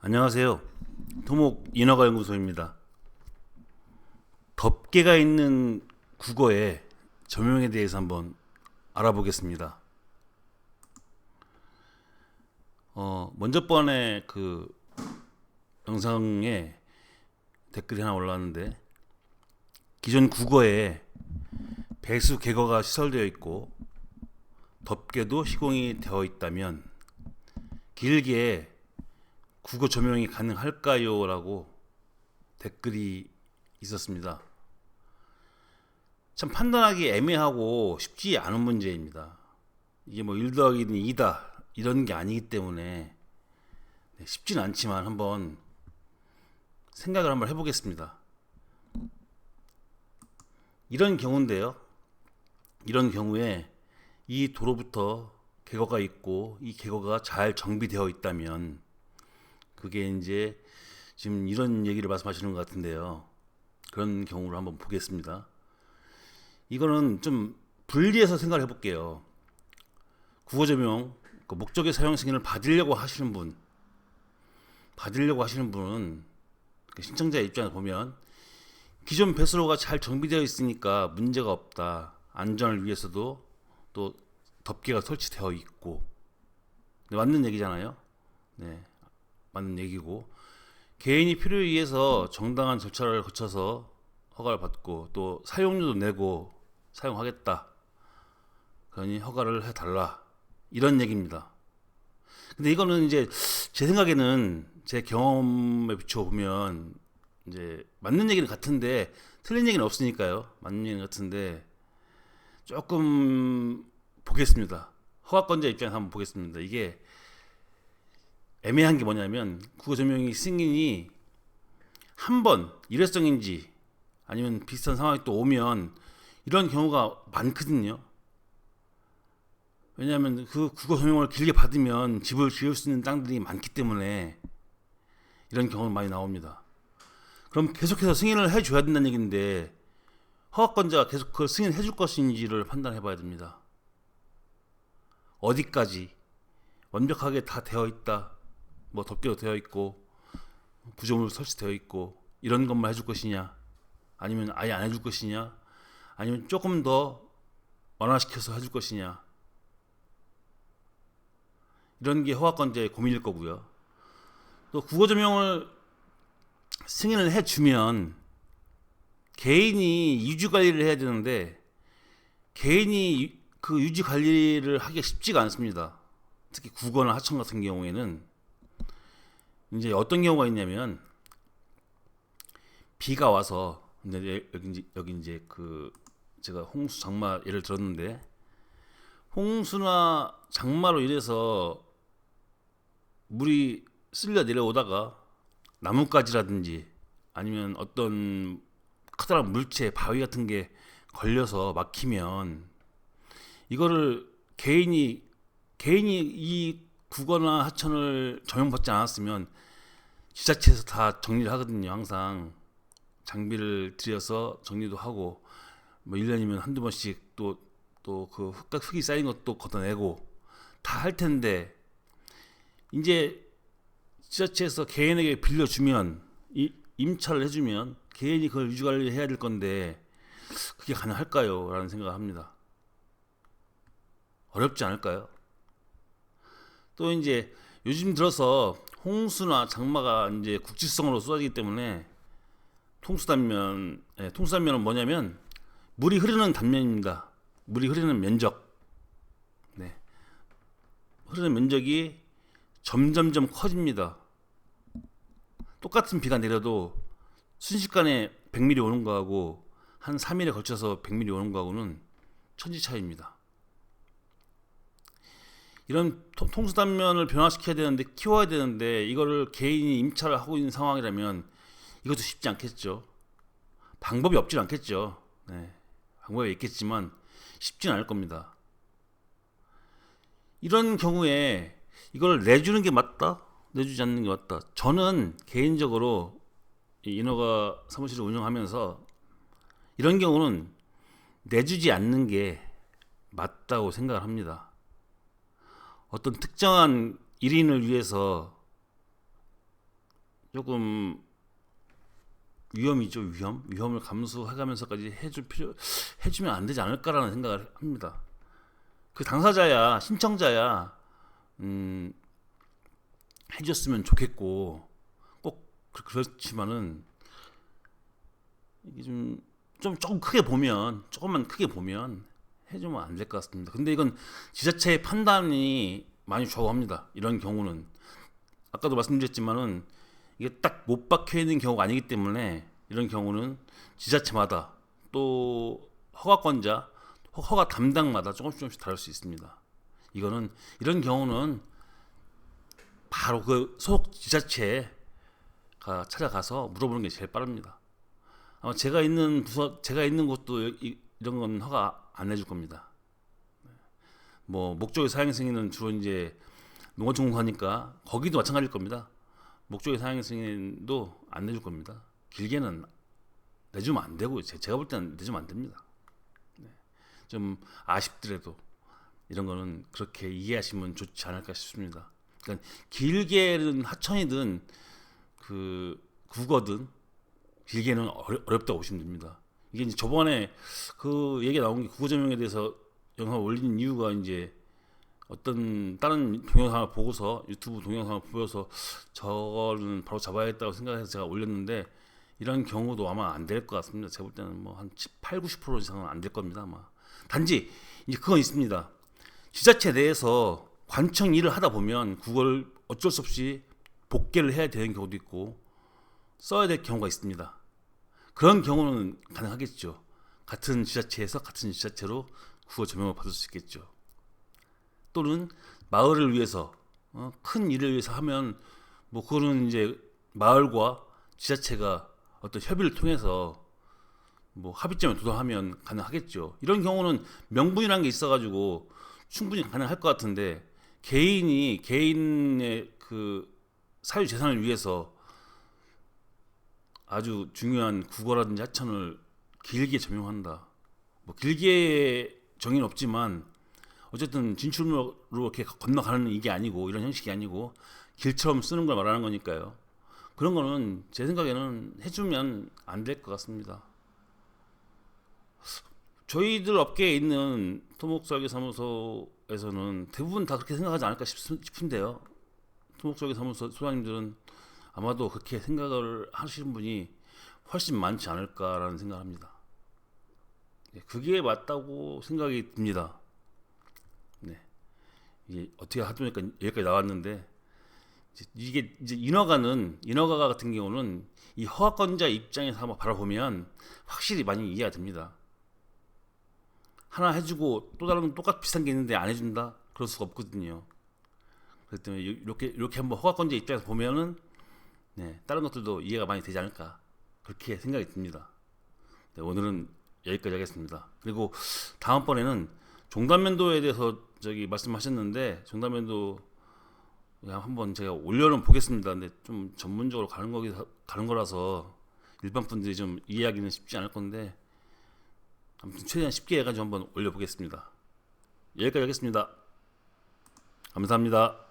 안녕하세요. 토목 인허가 연구소입니다. 덮개가 있는 국어의 저명에 대해서 한번 알아보겠습니다. 어, 먼저 번에 그 영상에 댓글이 하나 올라왔는데 기존 국어에 배수 개거가 시설되어 있고 덮개도 시공이 되어 있다면 길게 국어 조명이 가능할까요? 라고 댓글이 있었습니다. 참 판단하기 애매하고 쉽지 않은 문제입니다. 이게 뭐 1 더하기는 2다 이런 게 아니기 때문에 네, 쉽지는 않지만 한번 생각을 한번 해보겠습니다. 이런 경우인데요. 이런 경우에 이 도로부터 개거가 있고 이 개거가 잘 정비되어 있다면 그게 이제 지금 이런 얘기를 말씀하시는 것 같은데요. 그런 경우를 한번 보겠습니다. 이거는 좀 분리해서 생각을 해볼게요. 국어조명 그 목적의 사용 승인을 받으려고 하시는 분, 받으려고 하시는 분은 그 신청자 입장에서 보면 기존 배수로가 잘 정비되어 있으니까 문제가 없다. 안전을 위해서도 또 덮개가 설치되어 있고 네, 맞는 얘기잖아요. 네, 맞는 얘기고 개인이 필요에 의해서 정당한 절차를 거쳐서 허가를 받고 또 사용료도 내고 사용하겠다. 그러니 허가를 해달라. 이런 얘기입니다. 근데 이거는 이제 제 생각에는 제 경험에 비춰보면 이제 맞는 얘기는 같은데 틀린 얘기는 없으니까요. 맞는 얘기는 같은데 조금 보겠습니다. 허가권자 입장에서 한번 보겠습니다. 이게 애매한 게 뭐냐면 국어 조명이 승인이 한 번 일회성인지 아니면 비슷한 상황이 또 오면 이런 경우가 많거든요. 왜냐하면 그 국어 조명을 길게 받으면 집을 지을 수 있는 땅들이 많기 때문에 이런 경우는 많이 나옵니다. 그럼 계속해서 승인을 해줘야 된다는 얘기인데 허가권자가 계속 그걸 승인해 줄 것인지를 판단해 봐야 됩니다. 어디까지 완벽하게 다 되어 있다. 뭐 덮개도 되어 있고 구조물 설치되어 있고 이런 것만 해줄 것이냐 아니면 아예 안 해줄 것이냐 아니면 조금 더 완화시켜서 해줄 것이냐 이런 게 허가권자의 고민일 거고요. 또 국어 조명을 승인을 해주면 개인이 유지 관리를 해야 되는데 개인이 그 유지 관리를 하기가 쉽지가 않습니다. 특히 국어나 하청 같은 경우에는 이제 어떤 경우가 있냐면 비가 와서 근데 여기 이제 여기 이제 그 제가 홍수 장마 예를 들었는데 홍수나 장마로 인해서 물이 쓸려 내려오다가 나뭇가지라든지 아니면 어떤 커다란 물체 바위 같은 게 걸려서 막히면 이거를 개인이 개인이 이 국어나 하천을 조명받지 않았으면 지자체에서 다 정리를 하거든요. 항상 장비를 들여서 정리도 하고 뭐 1년이면 한두 번씩 또 또 그 흙과 흙이 쌓인 것도 걷어내고 다 할 텐데 이제 지자체에서 개인에게 빌려주면 이 임차를 해주면 개인이 그걸 유지 관리해야 될 건데 그게 가능할까요? 라는 생각을 합니다. 어렵지 않을까요? 또 이제 요즘 들어서 홍수나 장마가 이제 국지성으로 쏟아지기 때문에 통수단면, 예, 통수단면은 뭐냐면 물이 흐르는 단면입니다. 물이 흐르는 면적. 네. 흐르는 면적이 점점점 커집니다. 똑같은 비가 내려도 순식간에 100mm 오는 거하고 한 3일에 걸쳐서 100mm 오는 거하고는 천지 차이입니다. 이런 통수 단면을 변화시켜야 되는데 키워야 되는데 이거를 개인이 임차를 하고 있는 상황이라면 이것도 쉽지 않겠죠. 방법이 없진 않겠죠. 네. 방법이 있겠지만 쉽진 않을 겁니다. 이런 경우에 이걸 내주는 게 맞다? 내주지 않는 게 맞다. 저는 개인적으로 인허가 사무실을 운영하면서 이런 경우는 내주지 않는 게 맞다고 생각을 합니다. 어떤 특정한 일인을 위해서 조금 위험이죠 위험 위험을 감수해가면서까지 해줄 필요 해주면 안 되지 않을까라는 생각을 합니다. 그 당사자야 신청자야 음, 해줬으면 좋겠고 꼭 그- 그렇지만은 이게 좀, 좀 조금 크게 보면 조금만 크게 보면 해주면 안 될 것 같습니다. 근데 이건 지자체의 판단이 많이 좌우합니다. 이런 경우는 아까도 말씀드렸지만은 이게 딱 못 박혀 있는 경우가 아니기 때문에 이런 경우는 지자체마다 또 허가권자, 허- 허가 담당마다 조금씩 조금씩 다를 수 있습니다. 이거는 이런 경우는 바로 그 소속 지자체가 찾아가서 물어보는 게 제일 빠릅니다. 제가 있는 부서, 제가 있는 곳도 이, 이런 건 허가 안 해줄 겁니다. 뭐 목적의 사행 승인은 주로 이제 농어촌공사니까 거기도 마찬가지일 겁니다. 목적의 사행 승인도 안 내줄 겁니다. 길게는 내주면 안 되고 제- 제가 볼 때는 내주면 안 됩니다. 네. 좀 아쉽더라도 이런 거는 그렇게 이해하시면 좋지 않을까 싶습니다. 그러니까 길게는 하천이든 그 국어든 길게는 어렵다고 보시면 됩니다. 이게 이제 저번에 그 얘기 나온 게 국어 전형에 대해서 영상 올린 이유가 이제 어떤 다른 동영상을 보고서 유튜브 동영상을 보여서 저거는 바로 잡아야겠다고 생각해서 제가 올렸는데 이런 경우도 아마 안 될 것 같습니다. 제가 볼 때는 뭐 한 8, 90% 이상은 안 될 겁니다. 아마 단지 이제 그건 있습니다. 지자체 내에서 관청 일을 하다 보면 그걸 어쩔 수 없이 복귀를 해야 되는 경우도 있고 써야 될 경우가 있습니다. 그런 경우는 가능하겠죠. 같은 지자체에서 같은 지자체로 국어 조명을 받을 수 있겠죠. 또는 마을을 위해서 어, 큰 일을 위해서 하면 뭐 그거는 이제 마을과 지자체가 어떤 협의를 통해서 뭐 합의점에 도달하면 가능하겠죠. 이런 경우는 명분이라는 게 있어가지고 충분히 가능할 것 같은데 개인이 개인의 그 사유 재산을 위해서 아주 중요한 국어라든지 하천을 길게 점용한다. 뭐 길게 정의는 없지만 어쨌든 진출로로 이렇게 건너가는 이게 아니고 이런 형식이 아니고 길처럼 쓰는 걸 말하는 거니까요. 그런 거는 제 생각에는 해주면 안 될 것 같습니다. 저희들 업계에 있는 토목설계 사무소에서는 대부분 다 그렇게 생각하지 않을까 싶- 싶은데요. 토목설계 사무소 소장님들은 아마도 그렇게 생각을 하시는 분이 훨씬 많지 않을까라는 생각을 합니다. 예, 그게 맞다고 생각이 듭니다. 네. 이게 어떻게 하다 보니까 여기까지 나왔는데 이게 이제 인허가는 인허가 같은 경우는 이 허가권자 입장에서 한번 바라보면 확실히 많이 이해가 됩니다. 하나 해주고 또 다른 똑같 비슷한 게 있는데 안 해준다 그럴 수가 없거든요. 그렇기 때문에 이렇게 이렇게 한번 허가권자 입장에서 보면은 네, 다른 것들도 이해가 많이 되지 않을까 그렇게 생각이 듭니다. 네, 오늘은 여기까지 하겠습니다. 그리고 다음번에는 종단면도에 대해서 저기 말씀하셨는데 종단면도 한번 제가 올려는 보겠습니다. 근데 좀 전문적으로 가는 거기 가는 거라서 일반 분들이 좀 이해하기는 쉽지 않을 건데 아무튼 최대한 쉽게 해가지고 한번 올려보겠습니다. 여기까지 하겠습니다. 감사합니다.